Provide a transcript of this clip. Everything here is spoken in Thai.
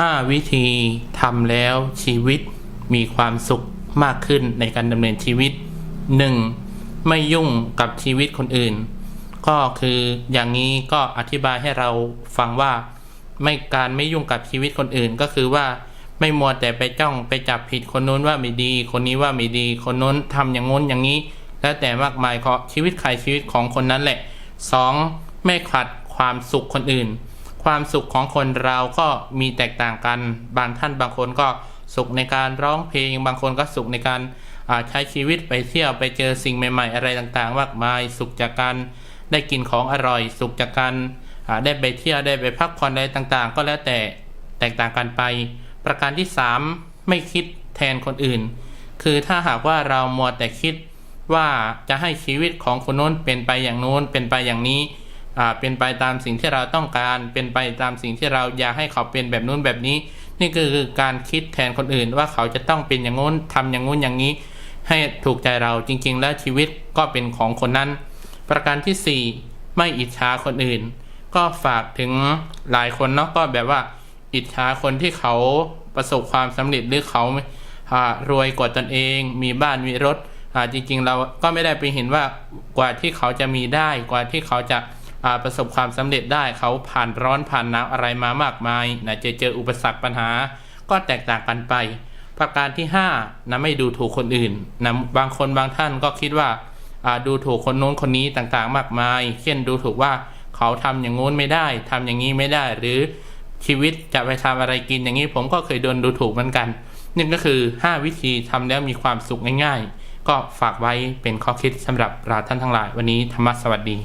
5 วิธีทำแล้วชีวิตมีความสุขมากขึ้นในการดำเนินชีวิต 1. ไม่ยุ่งกับชีวิตคนอื่น ก็คืออย่างนี้ก็อธิบายให้เราฟังว่าไม่การไม่ยุ่งกับชีวิตคนอื่นก็คือว่าไม่มัวแต่ไปจ้องไปจับผิดคนนู้นว่าไม่ดี คนนี้ว่าไม่ดี คนนู้นทำอย่างงู้นอย่างนี้ แล้วแต่มากมายเพราะชีวิตใครชีวิตของคนนั้นแหละ 2. ไม่ขัดความสุขคนอื่น ความสุขของคนเราก็มีแตกต่างกัน บางท่านบางคนก็สุขในการร้องเพลง บางคนก็สุขในการใช้ชีวิตไปเที่ยวไปเจอสิ่งใหม่ ๆ อะไรต่างๆมากมาย สุขจากการได้กินของอร่อย สุขจากการได้ไปเที่ยวได้ไปพักผ่อนอะไรต่างๆ ก็แล้วแต่แตกต่างกันไป ประการที่ 3 ไม่คิดแทนคนอื่น คือถ้าหากว่าเรามัวแต่คิดว่าจะให้ชีวิตของคนโน้นเป็นไปอย่างโน้นเป็นไปอย่างนี้ เป็นไปตามสิ่งที่เราต้องการ เป็นไปตามสิ่งที่เราอยากให้เขาเป็นแบบนู้นแบบนี้ นี่คือการคิดแทนคนอื่นว่าเขาจะต้องเป็นอย่างโน้นทำอย่างโน้นอย่างนี้ ให้ถูกใจเราจริง ๆ แล้วชีวิตก็เป็นของคนนั้น ประการที่ 4 ไม่อิจฉาคนอื่น ก็ฝากถึงหลายคนเนาะก็แบบว่า อิจฉาคนที่เขาประสบความสำเร็จหรือเขาอ่ารวยกว่าตนเอง มีบ้านมีรถอ่าจริงๆ เราก็ไม่ได้ไปเห็นว่ากว่าที่เขาจะมีได้กว่าที่เขาจะ ประสบความสำเร็จได้เขาผ่านร้อนผ่านหนาวอะไรมามากมายนะเจอเจออุปสรรคปัญหา ก็แตกต่างกันไป ประการที่5นะไม่ดูถูกคนอื่นนะบางคนบางท่านก็คิดว่าดูถูกคนโน้นคนนี้ต่างๆ มากมาย เช่นดูถูกว่าเขาทำอย่างงู้นไม่ได้ทำอย่างนี้ไม่ได้ หรือชีวิตจะไปทำอะไรกินอย่างนี้ ผมก็เคยโดนดูถูกเหมือนกันนี่ก็คือ 5 วิธีทำแล้วมีความสุขง่าย ๆ ก็ฝากไว้เป็นข้อคิดสำหรับเราท่านทั้งหลาย วันนี้ธรรมะสวัสดี